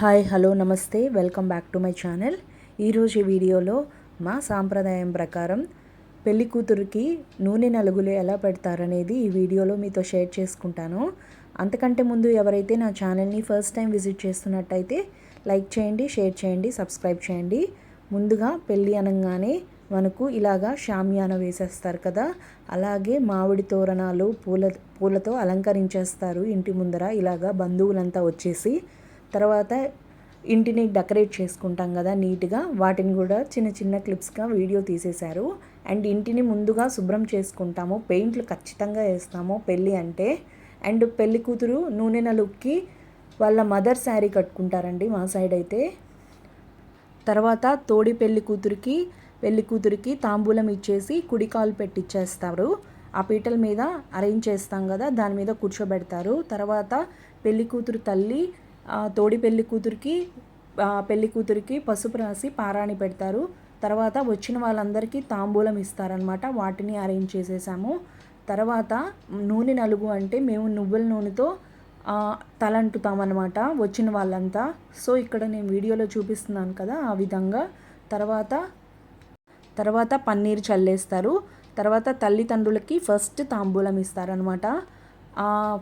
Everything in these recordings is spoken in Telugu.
హాయ్ హలో నమస్తే welcome back to my channel. ఈరోజు ఈ వీడియోలో మా సాంప్రదాయం ప్రకారం పెళ్ళి కూతురికి నూనె నలుగులు ఎలా పెడతారనేది ఈ వీడియోలో మీతో షేర్ చేసుకుంటాను. అంతకంటే ముందు ఎవరైతే నా ఛానల్ని ఫస్ట్ టైం విజిట్ చేస్తున్నట్టయితే లైక్ చేయండి షేర్ చేయండి సబ్స్క్రైబ్ చేయండి. ముందుగా పెళ్ళి అనగానే మనకు ఇలాగా షామియాన వేసేస్తారు కదా అలాగే మామిడి తోరణాలు పూల పూలతో అలంకరించేస్తారు ఇంటి ముందర ఇలాగా బంధువులంతా వచ్చేసి. తర్వాత ఇంటిని డెకరేట్ చేసుకుంటాం కదా నీట్గా వాటిని కూడా చిన్న చిన్న క్లిప్స్గా వీడియో తీసేశారు. అండ్ ఇంటిని ముందుగా శుభ్రం చేసుకుంటాము. పెయింట్లు ఖచ్చితంగా వేస్తాము పెళ్ళి అంటే. అండ్ పెళ్ళి కూతురు నూనె నలుక్కి వాళ్ళ మదర్ శారీ కట్టుకుంటారండి మా సైడ్ అయితే. తర్వాత తోడి పెళ్ళి కూతురికి పెళ్ళి కూతురికి తాంబూలం ఇచ్చేసి కుడికాలు పెట్టిచ్చేస్తారు. ఆ పీటల మీద అరేంజ్ చేస్తాం కదా దాని మీద కూర్చోబెడతారు. తర్వాత పెళ్ళి కూతురు తల్లి తోడి పెళ్ళి కూతురికి పెళ్ళి కూతురికి పసుపు రాసి పారాణి పెడతారు. తర్వాత వచ్చిన వాళ్ళందరికీ తాంబూలం ఇస్తారనమాట వాటిని అరేంజ్ చేసేసాము. తర్వాత నూనె నలుగు అంటే మేము నువ్వుల నూనెతో తలంటుతామన్నమాట వచ్చిన వాళ్ళంతా. సో ఇక్కడ నేను వీడియోలో చూపిస్తున్నాను కదా ఆ విధంగా. తర్వాత తర్వాత పన్నీర్ చల్లేస్తారు. తర్వాత తల్లిదండ్రులకి ఫస్ట్ తాంబూలం ఇస్తారనమాట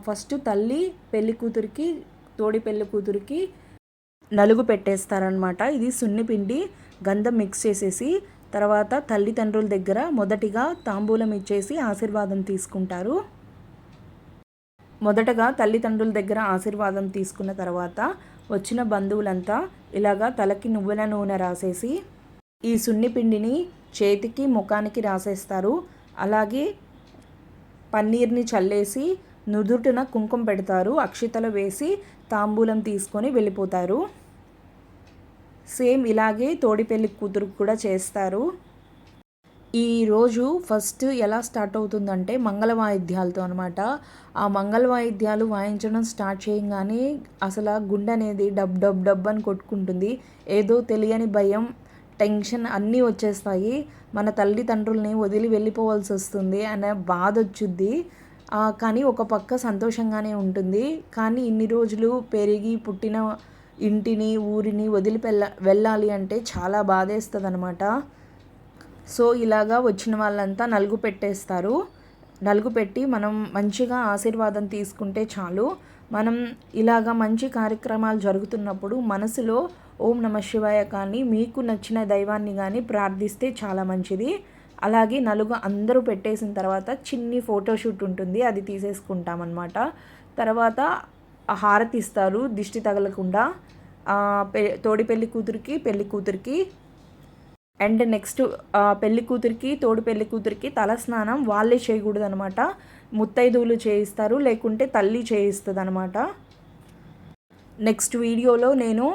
ఫస్ట్ తల్లి పెళ్ళి కూతురికి తోడి పెళ్ళి కూతురికి నలుగు పెట్టేస్తారనమాట ఇది సున్నిపిండి గంధం మిక్స్ చేసేసి తర్వాత తల్లిదండ్రుల దగ్గర మొదటిగా తాంబూలం ఇచ్చేసి ఆశీర్వాదం తీసుకుంటారు. మొదటగా తల్లిదండ్రుల దగ్గర ఆశీర్వాదం తీసుకున్న తర్వాత వచ్చిన బంధువులంతా ఇలాగా తలకి నువ్వుల నూనె రాసేసి ఈ సున్నిపిండిని చేతికి ముఖానికి రాసేస్తారు. అలాగే పన్నీర్ని చల్లేసి నుదుటిన కుంకుమ పెడతారు. అక్షితలు వేసి తాంబూలం తీసుకొని వెళ్ళిపోతారు. సేమ్ ఇలాగే తోడిపెళ్ళి కూతురు కూడా చేస్తారు. ఈరోజు ఫస్ట్ ఎలా స్టార్ట్ అవుతుందంటే మంగళ వాయిద్యాలతో అనమాట ఆ మంగళ వాయిద్యాలు వాయించడం స్టార్ట్ చేయగానే అసలు ఆ గుండె అనేది డబ్ డబ్ డబ్ అని కొట్టుకుంటుంది. ఏదో తెలియని భయం టెన్షన్ అన్నీ వచ్చేస్తాయి. మన తల్లిదండ్రుల్ని వదిలి వెళ్ళిపోవాల్సి వస్తుంది అనే బాధ వచ్చుద్ది. కానీ ఒక పక్క సంతోషంగానే ఉంటుంది. కానీ ఇన్ని రోజులు పెరిగి పుట్టిన ఇంటిని ఊరిని వదిలి వెళ్ళాలి అంటే చాలా బాధేస్తుంది అనమాట సో ఇలాగా వచ్చిన వాళ్ళంతా నలుగు పెట్టేస్తారు. నలుగు పెట్టి మనం మంచిగా ఆశీర్వాదం తీసుకుంటే చాలు. మనం ఇలాగా మంచి కార్యక్రమాలు జరుగుతున్నప్పుడు మనసులో ఓం నమ శివాయ కానీ మీకు నచ్చిన దైవాన్ని కానీ ప్రార్థిస్తే చాలా మంచిది. అలాగే నలుగు అందరూ పెట్టేసిన తర్వాత చిన్ని ఫోటోషూట్ ఉంటుంది అది తీసేసుకుంటామన్నమాట. తర్వాత హారతి ఇస్తారు దిష్టి తగలకుండా. తోడి పెళ్ళి కూతురికి పెళ్ళి కూతురికి. అండ్ నెక్స్ట్ పెళ్ళి కూతురికి తోడు పెళ్ళి కూతురికి తల స్నానం వాళ్ళే చేయకూడదు అనమాట ముత్తైదువులు చేయిస్తారు లేకుంటే తల్లి చేయిస్తుంది అనమాట నెక్స్ట్ వీడియోలో నేను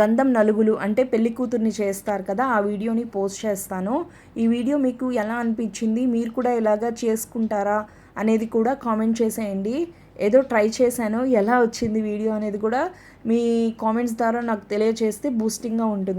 గంధం నలుగులు అంటే పెళ్ళి కూతుర్ని చేస్తారు కదా ఆ వీడియోని పోస్ట్ చేస్తాను. ఈ వీడియో మీకు ఎలా అనిపించింది? మీరు కూడా ఇలాగా చేసుకుంటారా అనేది కూడా కామెంట్ చేసేయండి. ఏదో ట్రై చేశాను ఎలా వచ్చింది వీడియో అనేది కూడా మీ కామెంట్స్ ద్వారా నాకు తెలియజేస్తే బూస్టింగ్గా ఉంటుంది.